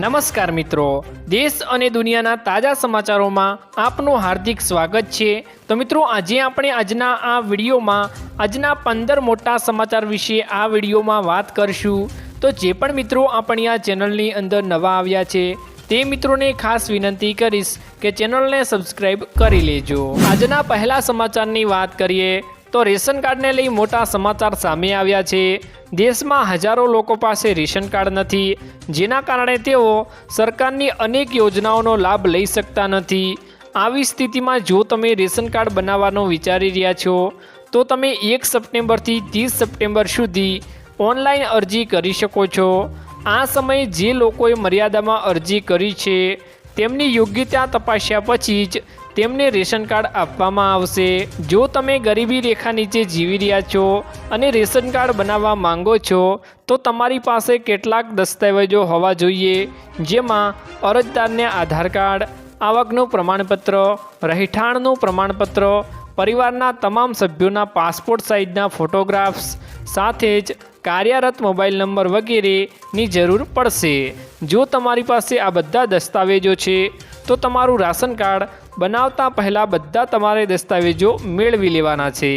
નમસ્કાર મિત્રો. દેશ અને દુનિયાના તાજા સમાચારોમાં આપનું હાર્દિક સ્વાગત છે. તો મિત્રો, આજે આપણે આજના આ વિડીયોમાં, આજના પંદર મોટા સમાચાર વિશે આ વિડીયોમાં વાત કરશું. તો જે પણ મિત્રો આપણી આ ચેનલની અંદર નવા આવ્યા છે, તે મિત્રોને ખાસ વિનંતી કરીશ કે ચેનલને સબસ્ક્રાઈબ કરી લેજો. આજના પહેલા સમાચારની વાત કરીએ તો રેશન કાર્ડને લઈ મોટા સમાચાર સામે આવ્યા છે. દેશમાં હજારો લોકો પાસે રેશન કાર્ડ નથી. જેના કારણે તેઓ સરકારની અનેક યોજનાઓનો લાભ લઈ શકતા નથી. આવી સ્થિતિમાં જો તમે રેશન કાર્ડ બનાવવાનો વિચારી રહ્યા છો, તો તમે એક સપ્ટેમ્બરથી ત્રીસ સપ્ટેમ્બર સુધી ઓનલાઈન અરજી કરી શકો છો. આ સમયે જે લોકોએ મર્યાદામાં અરજી કરી છે, તેમની યોગ્યતા તપાસ્યા પછી જ તેમને રેશન કાર્ડ આપવામાં આવશે. જો તમે ગરીબી રેખા નીચે જીવી રહ્યા છો અને રેશન કાર્ડ બનાવવા માંગો છો, તો તમારી પાસે કેટલાક દસ્તાવેજો હોવા જોઈએ, જેમાં અરજદારને આધાર કાર્ડ, આવકનું પ્રમાણપત્ર, રહેઠાણનું પ્રમાણપત્ર, પરિવારના તમામ સભ્યોના પાસપોર્ટ સાઇઝના ફોટોગ્રાફ્સ, સાથે જ કાર્યરત મોબાઈલ નંબર વગેરેની જરૂર પડશે. જો તમારી પાસે આ બધા દસ્તાવેજો છે તો તમારું રાશન કાર્ડ બનાવતા પહેલાં બધા તમારે દસ્તાવેજો મેળવી લેવાના છે.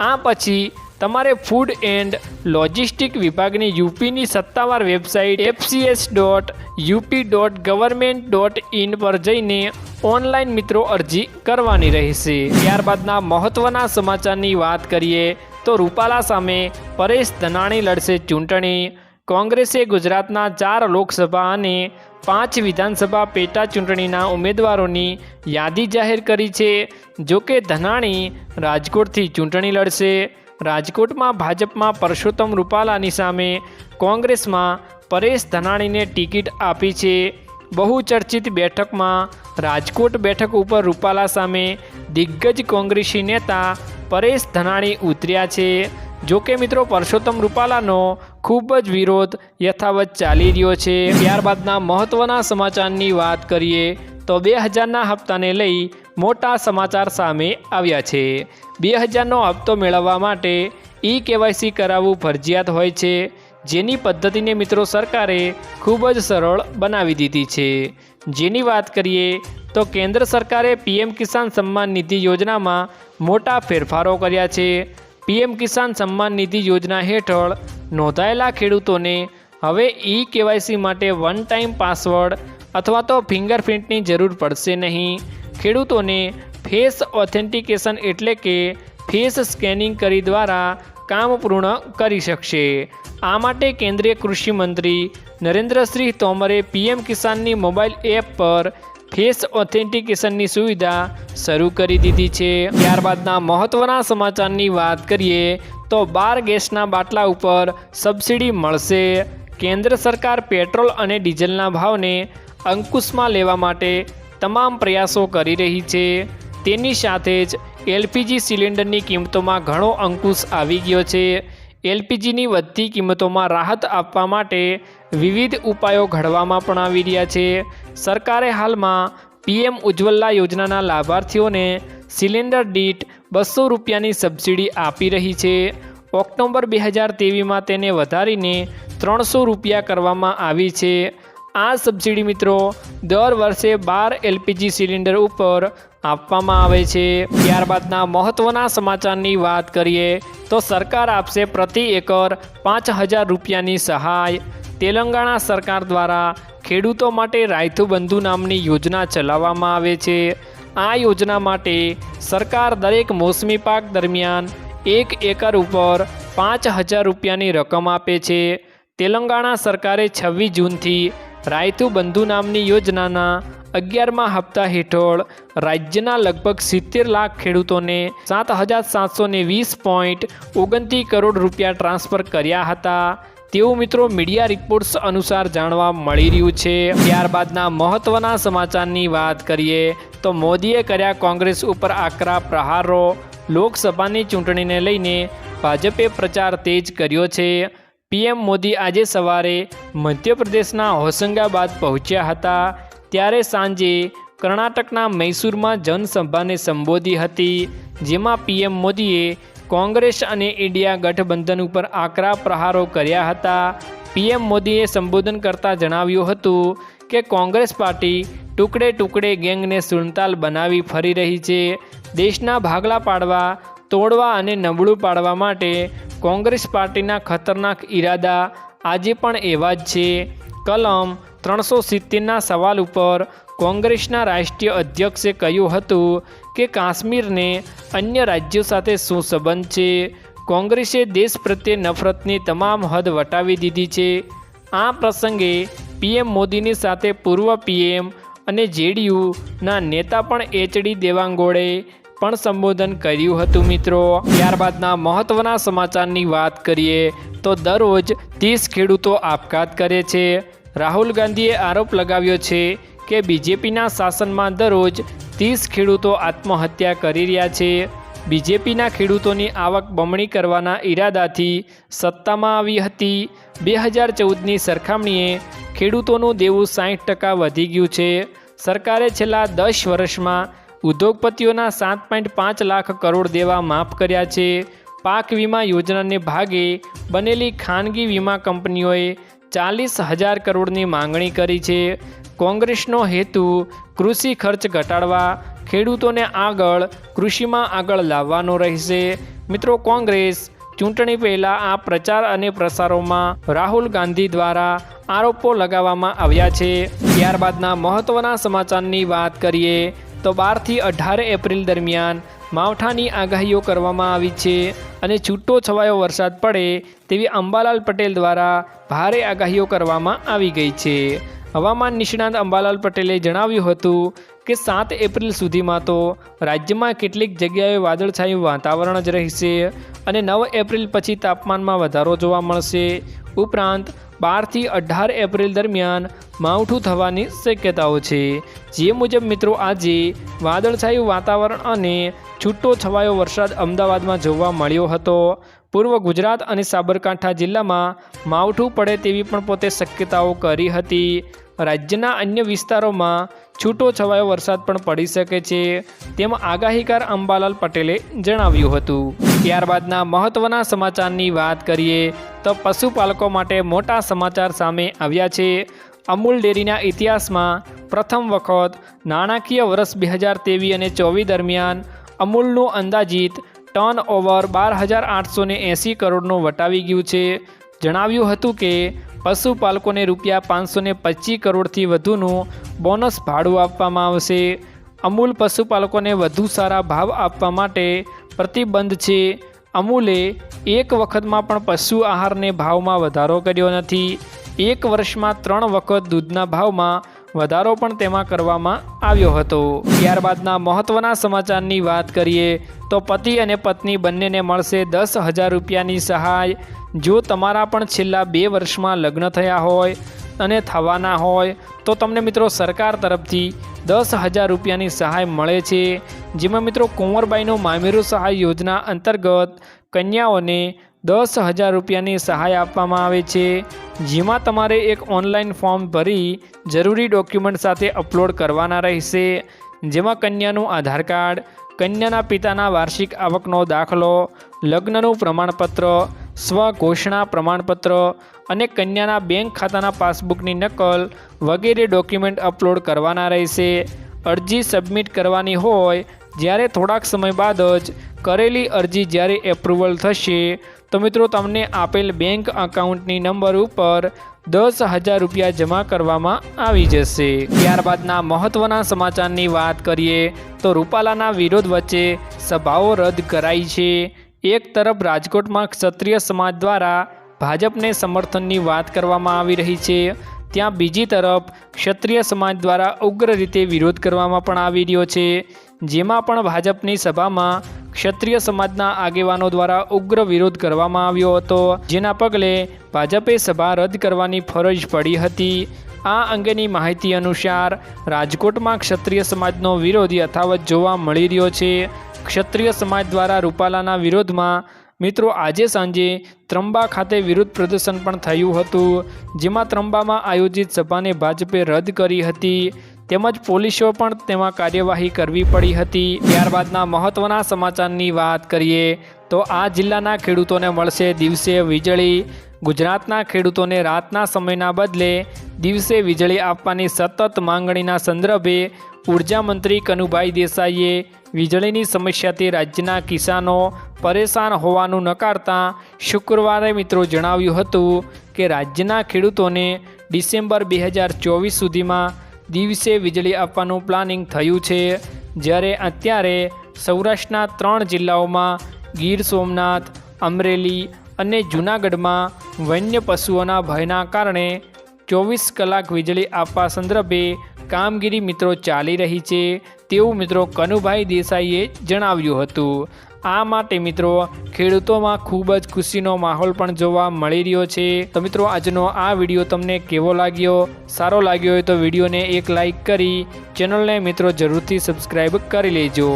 આ પછી તમારે ફૂડ એન્ડ લોજિસ્ટિક વિભાગની યુપીની સત્તાવાર website FCS dot UP dot government dot in પર જઈને ઓનલાઈન મિત્રો અરજી કરવાની રહેશે. ત્યારબાદના મહત્ત્વના સમાચારની વાત કરીએ તો રૂપાલા સામે પરેશ ધનાણી લડશે ચૂંટણી. કોંગ્રેસે ગુજરાતના ચાર લોકસભા અને પાંચ વિધાનસભા પેટા ચૂંટણીના ઉમેદવારોની યાદી જાહેર કરી છે. જોકે ધનાણી રાજકોટથી ચૂંટણી લડશે. રાજકોટમાં ભાજપમાં પરસોત્તમ રૂપાલાની સામે કોંગ્રેસમાં પરેશ ધનાણીને ટિકિટ આપી છે. બહુચર્ચિત બેઠકમાં રાજકોટ બેઠક ઉપર રૂપાલા સામે દિગ્ગજ કોંગ્રેસી નેતા પરેશ ધનાણી ઉતર્યા છે. જોકે મિત્રો પરસોત્તમ રૂપાલાનો ખૂબ જ વિરોધ યથાવત ચાલી રહ્યો છે. ત્યારબાદના મહત્ત્વના સમાચારની વાત કરીએ તો બે હજારના હપ્તાને લઈ મોટા સમાચાર સામે આવ્યા છે. બે હજારનો હપ્તો મેળવવા માટે ઈ કેવાયસી કરાવવું ફરજિયાત હોય છે. જેની પદ્ધતિને મિત્રો સરકારે ખૂબ જ સરળ બનાવી દીધી છે. જેની વાત કરીએ તો કેન્દ્ર સરકારે પીએમ કિસાન સન્માન નિધિ યોજનામાં મોટા ફેરફારો કર્યા છે. પીએમ કિસાન સન્માન નિધિ યોજના હેઠળ નોંધાયેલા ખેડૂતોને હવે ઈ કેવાયસી માટે વન ટાઈમ પાસવર્ડ અથવા તો ફિંગરપ્રિન્ટની જરૂર પડશે નહીં. ખેડૂતોને ફેસ ઓથેન્ટિકેશન એટલે કે ફેસ સ્કેનિંગ કરી દ્વારા કામ પૂર્ણ કરી શકશે. આ માટે કેન્દ્રીય કૃષિ મંત્રી નરેન્દ્રસિંહ તોમરે પીએમ કિસાનની મોબાઈલ એપ પર ફેસ ઓથેન્ટિકેશનની સુવિધા શરૂ કરી દીધી છે. ત્યારબાદના મહત્ત્વના સમાચારની વાત કરીએ તો બાર ગેસના બાટલા ઉપર સબસિડી મળશે. કેન્દ્ર સરકાર પેટ્રોલ અને ડીઝલના ભાવને અંકુશમાં લેવા માટે તમામ પ્રયાસો કરી રહી છે. તેની સાથે જ એલપીજી સિલિન્ડરની કિંમતોમાં ઘણો અંકુશ આવી ગયો છે. એલપીજીની વધતી કિંમતોમાં રાહત આપવા માટે વિવિધ ઉપાયો ઘડવામાં પણ આવી રહ્યા છે. સરકારે હાલમાં પીએમ ઉજ્જવલા યોજનાના લાભાર્થીઓને સિલિન્ડર દીઠ બસો રૂપિયાની સબસિડી આપી રહી છે. ઓક્ટોબર બે હજાર તેવીમાં તેને વધારીને ત્રણસો રૂપિયા કરવામાં આવી છે. આ સબસિડી મિત્રો દર વર્ષે બાર એલપીજી સિલિન્ડર ઉપર આપવામાં આવે છે. ત્યારબાદના મહત્ત્વના સમાચારની વાત કરીએ તો સરકાર આપશે પ્રતિ એકર પાંચ હજાર રૂપિયાની સહાય. તેલંગાણા સરકાર દ્વારા ખેડૂતો માટે રાયતુ બંધુ નામની યોજના ચલાવવામાં આવે છે. આ યોજના માટે સરકાર દરેક મોસમી પાક દરમિયાન એક એકર ઉપર પાંચ હજાર રૂપિયાની રકમ આપે છે. તેલંગાણા સરકારે છવ્વીસ જૂનથી રાયતુ બંધુ નામની યોજનાના અગિયારમા હપ્તા હેઠળ રાજ્યના લગભગ સિત્તેર લાખ ખેડૂતોને સાત હજાર સાતસો વીસ પોઈન્ટ ઓગણત્રીસ કરોડ રૂપિયા ટ્રાન્સફર કર્યા હતા. તેવું મિત્રો મીડિયા રિપોર્ટ્સ અનુસાર જાણવા મળી રહ્યું છે. ત્યારબાદના મહત્ત્વના સમાચારની વાત કરીએ તો મોદીએ કર્યા કોંગ્રેસ ઉપર આકરા પ્રહારો. લોકસભાની ચૂંટણીને લઈને ભાજપે પ્રચાર તેજ કર્યો છે. પીએમ મોદી આજે સવારે મધ્યપ્રદેશના હોશંગાબાદ પહોંચ્યા હતા. ત્યારે સાંજે કર્ણાટકના મૈસૂરમાં જનસભાને સંબોધી હતી, જેમાં પીએમ મોદીએ કોંગ્રેસ અને ઇન્ડિયા ગઠબંધન ઉપર આકરા પ્રહારો કર્યા હતા. પીએમ મોદીએ સંબોધન કરતાં જણાવ્યું હતું કે કોંગ્રેસ પાર્ટી ટુકડે ટુકડે ગેંગને સુનતાલ બનાવી ફરી રહી છે. દેશના ભાગલા પાડવા, તોડવા અને નબળું પાડવા માટે કોંગ્રેસ પાર્ટીના ખતરનાક ઈરાદા આજે પણ એવા જ છે. કલમ ત્રણસો સિત્તેરના સવાલ ઉપર કોંગ્રેસના રાષ્ટ્રીય અધ્યક્ષે કહ્યું હતું કે કાશ્મીરને અન્ય રાજ્યો સાથે શું સંબંધ છે? કોંગ્રેસે દેશ પ્રત્યે નફરતની તમામ હદ વટાવી દીધી છે. આ પ્રસંગે પીએમ મોદીની સાથે પૂર્વ પીએમ અને જેડીયુના નેતા પણ એચડી દેવાંગોળે પણ સંબોધન કર્યું હતું મિત્રો. ત્યારબાદના મહત્ત્વના સમાચારની વાત કરીએ તો દરરોજ ત્રીસ ખેડૂતો આપઘાત કરે છે. રાહુલ ગાંધીએ આરોપ લગાવ્યો છે કે બીજેપીના શાસનમાં દરરોજ ત્રીસ ખેડૂતો આત્મહત્યા કરી રહ્યા છે. બીજેપીના ખેડૂતોની આવક બમણી કરવાના ઈરાદાથી સત્તામાં આવી હતી. બે હજાર ચૌદની સરખામણીએ ખેડૂતોનું દેવું સાઠ ટકા વધી ગયું છે. સરકારે છેલ્લા દસ વર્ષમાં ઉદ્યોગપતિઓના સાત પોઈન્ટ પાંચ લાખ કરોડ દેવા માફ કર્યા છે. પાક વીમા યોજનાને ભાગે બનેલી ખાનગી વીમા કંપનીઓએ ચાલીસ હજાર કરોડની માંગણી કરી છે. કોંગ્રેસનો હેતુ કૃષિ ખર્ચ ઘટાડવા, ખેડૂતોને આગળ, કૃષિમાં આગળ લાવવાનો રહેશે. મિત્રો, કોંગ્રેસ ચૂંટણી પહેલાં આ પ્રચાર અને પ્રસારોમાં રાહુલ ગાંધી દ્વારા આરોપો લગાવવામાં આવ્યા છે. ત્યારબાદના મહત્ત્વના સમાચારની વાત કરીએ તો બારથી અઢાર એપ્રિલ દરમિયાન માવઠાની આગાહીઓ કરવામાં આવી છે અને છૂટો છવાયો વરસાદ પડે તેવી અંબાલાલ પટેલ દ્વારા ભારે આગાહીઓ કરવામાં આવી ગઈ છે. હવામાન નિષ્ણાત અંબાલાલ પટેલે જણાવ્યું હતું કે સાત એપ્રિલ સુધીમાં તો રાજ્યમાં કેટલીક જગ્યાએ વાદળછાયું વાતાવરણ જ રહેશે અને નવ એપ્રિલ પછી તાપમાનમાં વધારો જોવા મળશે. ઉપરાંત બારથી અઢાર એપ્રિલ દરમિયાન માવઠું થવાની શક્યતાઓ છે. જે મુજબ મિત્રો, આજે વાદળછાયું વાતાવરણ અને છૂટો છવાયો વરસાદ અમદાવાદમાં જોવા મળ્યો હતો. પૂર્વ ગુજરાત અને સાબરકાંઠા જિલ્લામાં માવઠું પડે તેવી પણ પોતે શક્યતાઓ કરી હતી. રાજ્યના અન્ય વિસ્તારોમાં છૂટો છવાયો વરસાદ પણ પડી શકે છે. તેમ આગાહીકાર અંબાલાલ પટેલે જણાવ્યું હતું. ત્યારબાદના મહત્ત્વના સમાચારની વાત કરીએ તો પશુપાલકો માટે મોટા સમાચાર સામે આવ્યા છે. અમૂલ ડેરીના ઇતિહાસમાં પ્રથમ વખત નાણાકીય વર્ષ બે હજાર ત્રેવીસ અને ચોવીસ દરમિયાન અમૂલનું અંદાજિત ટર્ન ઓવર બાર હજાર આઠસો એંસી કરોડનું વટાવી ગયું છે. જણાવ્યું હતું કે, પશુપાલકોને રૂપિયા પાંચસો ને પચીસ કરોડથી વધુનું બોનસ ભાડું આપવામાં આવશે. અમૂલ પશુપાલકોને વધુ સારા ભાવ આપવા માટે પ્રતિબંધ છે. અમૂલે એક વખતમાં પણ પશુ આહારને ભાવમાં વધારો કર્યો નથી. એક વર્ષમાં ત્રણ વખત દૂધના ભાવમાં વધારો પણ તેમાં કરવામાં આવ્યો હતો. ત્યારબાદના મહત્ત્વના સમાચારની વાત કરીએ, તો પતિ અને પત્ની બંનેને મળશે દસ હજાર રૂપિયાની સહાય. જો તમારા પણ છેલ્લા બે વર્ષમાં લગ્ન થયા હોય અને થવાના હોય, તો તમને મિત્રો સરકાર તરફથી દસ હજાર રૂપિયાની સહાય મળે છે. જેમાં મિત્રો કુંવરબાઈનો મામેરુ સહાય યોજના અંતર્ગત કન્યાઓને દસ હજાર રૂપિયાની સહાય આપવામાં આવે છે. જેમાં તમારે એક ઓનલાઈન ફોર્મ ભરી જરૂરી ડોક્યુમેન્ટ સાથે અપલોડ કરવાના રહેશે. જેમાં કન્યાનું આધાર કાર્ડ, કન્યાના પિતાના વાર્ષિક આવકનો દાખલો, લગ્નનું પ્રમાણપત્ર, સ્વઘોષણા પ્રમાણપત્ર અને કન્યાના બેંક ખાતાના પાસબુકની નકલ વગેરે ડોક્યુમેન્ટ અપલોડ કરવાના રહેશે. અરજી સબમિટ કરવાની હોય, જ્યારે થોડાક સમય બાદ જ કરેલી અરજી જ્યારે એપ્રુવલ થશે તો મિત્રો, તમને આપેલ બેંક અકાઉન્ટની નંબર ઉપર દસ હજાર રૂપિયા જમા કરવામાં આવી જશે. ત્યારબાદના મહત્ત્વના સમાચારની વાત કરીએ તો રૂપાલાના વિરોધ વચ્ચે સભાઓ રદ કરાઈ છે. એક તરફ રાજકોટમાં ક્ષત્રિય સમાજ દ્વારા ભાજપને સમર્થનની વાત કરવામાં આવી રહી છે. ત્યાં બીજી તરફ ક્ષત્રિય સમાજ દ્વારા ઉગ્ર રીતે વિરોધ કરવામાં પણ આવી રહ્યો છે. જેમાં પણ ભાજપની સભામાં ક્ષત્રિય સમાજના આગેવાનો દ્વારા ઉગ્ર વિરોધ કરવામાં આવ્યો હતો. જેના પગલે ભાજપે સભા રદ કરવાની ફરજ પડી હતી. આ અંગેની માહિતી અનુસાર રાજકોટમાં ક્ષત્રિય સમાજનો વિરોધ યથાવત જોવા મળી રહ્યો છે. ક્ષત્રિય સમાજ દ્વારા રૂપાલાના વિરોધમાં મિત્રો આજે સાંજે ત્રંબા ખાતે વિરોધ પ્રદર્શન પણ થયું હતું. જેમાં ત્રંબામાં આયોજિત સભાને ભાજપે રદ કરી હતી. તેમજ પોલીસો પણ તેમાં કાર્યવાહી કરવી પડી હતી. ત્યારબાદના મહત્ત્વના સમાચારની વાત કરીએ તો આ જિલ્લાના ખેડૂતોને મળશે દિવસે વીજળી. ગુજરાતના ખેડૂતોને રાતના સમયના બદલે દિવસે વીજળી આપવાની સતત માંગણીના સંદર્ભે ઊર્જા મંત્રી કનુભાઈ દેસાઈએ વીજળીની સમસ્યાથી રાજ્યના કિસાનો પરેશાન હોવાનું નકારતા શુક્રવારે મિત્રો જણાવ્યું હતું કે રાજ્યના ખેડૂતોને ડિસેમ્બર બે હજાર ચોવીસ સુધીમાં દિવસે વીજળી આપવાનું પ્લાનિંગ થયું છે. જ્યારે અત્યારે સૌરાષ્ટ્રના ત્રણ જિલ્લાઓમાં ગીર સોમનાથ, અમરેલી અને જૂનાગઢમાં વન્ય પશુઓના ભયના કારણે ચોવીસ કલાક વીજળી આપવા સંદર્ભે કામગીરી મિત્રો ચાલી રહી છે તેવું મિત્રો કનુભાઈ દેસાઈએ જણાવ્યું હતું. આ માટે મિત્રો, ખેડૂતોમાં ખૂબ જ ખુશીનો માહોલ પણ જોવા મળી રહ્યો છે. તો મિત્રો, આજનો આ વીડિયો તમને કેવો લાગ્યો? સારો લાગ્યો હોય તો વિડીયોને એક લાઈક કરી, ચેનલને મિત્રો જરૂરથી સબસ્ક્રાઈબ કરી લેજો.